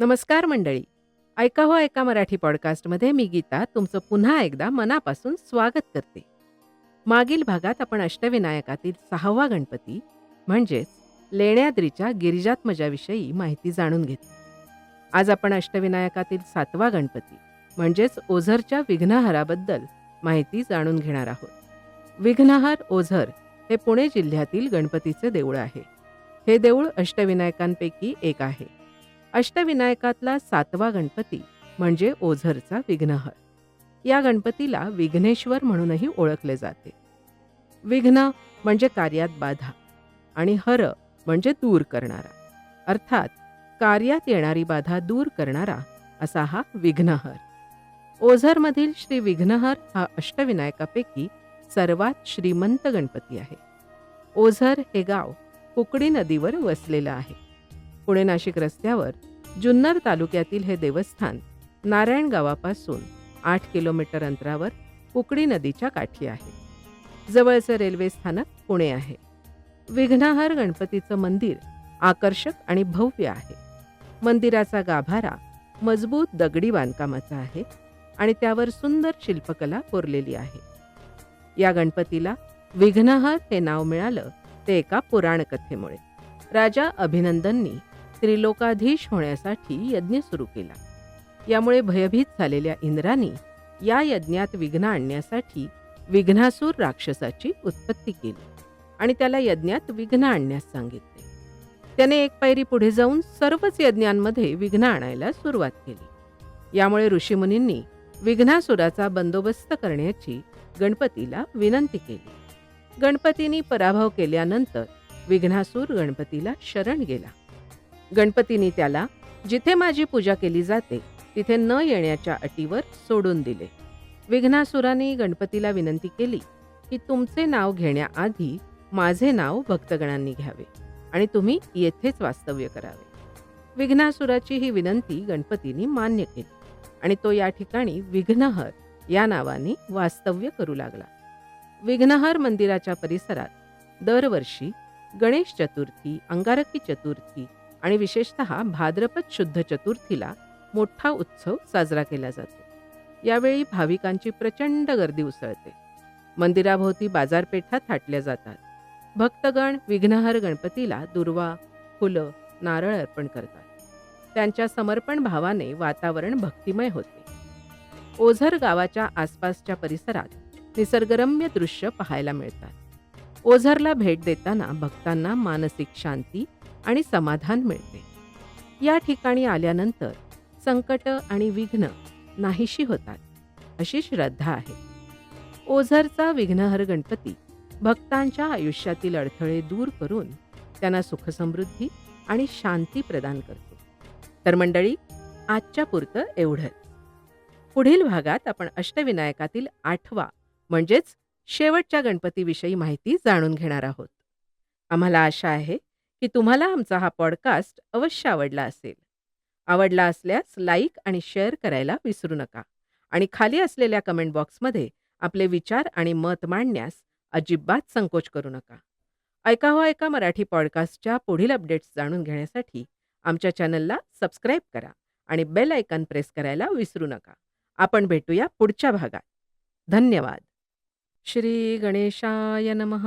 नमस्कार मंडळी. ऐका हो ऐका मराठी पॉडकास्टमध्ये मी गीता तुमचं पुन्हा एकदा मनापासून स्वागत करते. मागील भागात आपण अष्टविनायकातील सहावा गणपती म्हणजेच लेण्याद्रीच्या गिरिजात्मजाविषयी माहिती जाणून घेतली. आज आपण अष्टविनायकातील सातवा गणपती म्हणजेच ओझरच्या विघ्नहराबद्दल माहिती जाणून घेणार आहोत. विघ्नहर ओझर हे पुणे जिल्ह्यातील गणपतीचे देऊळ आहे. हे देऊळ अष्टविनायकांपैकी एक आहे. अष्टविनायकातला सातवा गणपती म्हणजे ओझरचा विघ्नहर. या गणपतीला विघ्नेश्वर म्हणूनही ओळखले जाते. विघ्न म्हणजे कार्यात बाधा आणि हर म्हणजे दूर करणारा. अर्थात कार्यात येणारी बाधा दूर करणारा असा हा विघ्नहर. ओझरमधील श्री विघ्नहर हा अष्टविनायकापैकी सर्वात श्रीमंत गणपती आहे. ओझर हे गाव कुकडी नदीवर वसलेलं आहे. पुणे नाशिक रस्त्यावर जुन्नर तालुक्यातील हे देवस्थान नारायण गावापासून आठ किलोमीटर अंतरावर कुकडी नदीच्या काठी आहे. जवळचं रेल्वे स्थानक पुणे आहे. विघ्नहर गणपतीचं मंदिर आकर्षक आणि भव्य आहे. मंदिराचा गाभारा मजबूत दगडी बांधकामाचा आहे आणि त्यावर सुंदर शिल्पकला कोरलेली आहे. या गणपतीला विघ्नहर हे नाव मिळालं ते एका पुराणकथेमुळे. राजा अभिनंदननी त्रिलोकाधीश होण्यासाठी यज्ञ सुरू केला. यामुळे भयभीत झालेल्या इंद्राने या यज्ञात विघ्न आणण्यासाठी विघ्नासूर राक्षसाची उत्पत्ती केली आणि त्याला यज्ञात विघ्न आणण्यास सांगितले. त्याने एक पायरी पुढे जाऊन सर्वच यज्ञांमध्ये विघ्न आणायला सुरुवात केली. यामुळे ऋषीमुनींनी विघ्नासुराचा बंदोबस्त करण्याची गणपतीला विनंती केली. गणपतींनी पराभव केल्यानंतर विघ्नासूर गणपतीला शरण गेला. गणपतीने त्याला जिथे माझी पूजा केली जाते तिथे न येण्याच्या अटीवर सोडून दिले. विघ्नासुराने गणपतीला विनंती केली की तुमचे नाव घेण्याआधी माझे नाव भक्तगणांनी घ्यावे आणि तुम्ही येथेच वास्तव्य करावे. विघ्नासुराची ही विनंती गणपतीने मान्य केली आणि तो या ठिकाणी विघ्नहर या नावाने वास्तव्य करू लागला. विघ्नहर मंदिराच्या परिसरात दरवर्षी गणेश चतुर्थी अंगारकी चतुर्थी आणि विशेषत भाद्रपद शुद्ध चतुर्थीला मोठा उत्सव साजरा केला जातो. यावेळी भाविकांची प्रचंड गर्दी उसळते. मंदिराभोवती बाजारपेठा थाटल्या जातात. भक्तगण विघ्नहर गणपतीला दुर्वा फुलं नारळ अर्पण करतात. त्यांच्या समर्पण भावाने वातावरण भक्तिमय होते. ओझर गावाच्या आसपासच्या परिसरात निसर्गरम्य दृश्य पाहायला मिळतात. ओझरला भेट देताना भक्तांना मानसिक शांती आणि समाधान मिळते. या ठिकाणी आल्यानंतर संकट आणि विघ्न नाहीशी होतात अशी श्रद्धा आहे. ओझरचा विघ्नहर गणपती भक्तांच्या आयुष्यातील अडथळे दूर करून त्यांना सुखसमृद्धी आणि शांती प्रदान करतो. तर मंडळी आजच्या पुरतं एवढंच. पुढील भागात आपण अष्टविनायकातील आठवा म्हणजेच शेवटच्या गणपतीविषयी माहिती जाणून घेणार आहोत. आम्हाला आशा आहे की तुम्हाला आमचा हा पॉडकास्ट अवश्य आवडला असेल. आवडला असल्यास लाईक आणि शेअर करायला विसरू नका आणि खाली असलेल्या कमेंट बॉक्समध्ये आपले विचार आणि मत मांडण्यास अजिबात संकोच करू नका. ऐका हो ऐका मराठी पॉडकास्टच्या पुढील अपडेट्स जाणून घेण्यासाठी आमच्या चॅनलला सबस्क्राईब करा आणि बेल आयकन प्रेस करायला विसरू नका. आपण भेटूया पुढच्या भागात. धन्यवाद. श्री गणेशाय नमः।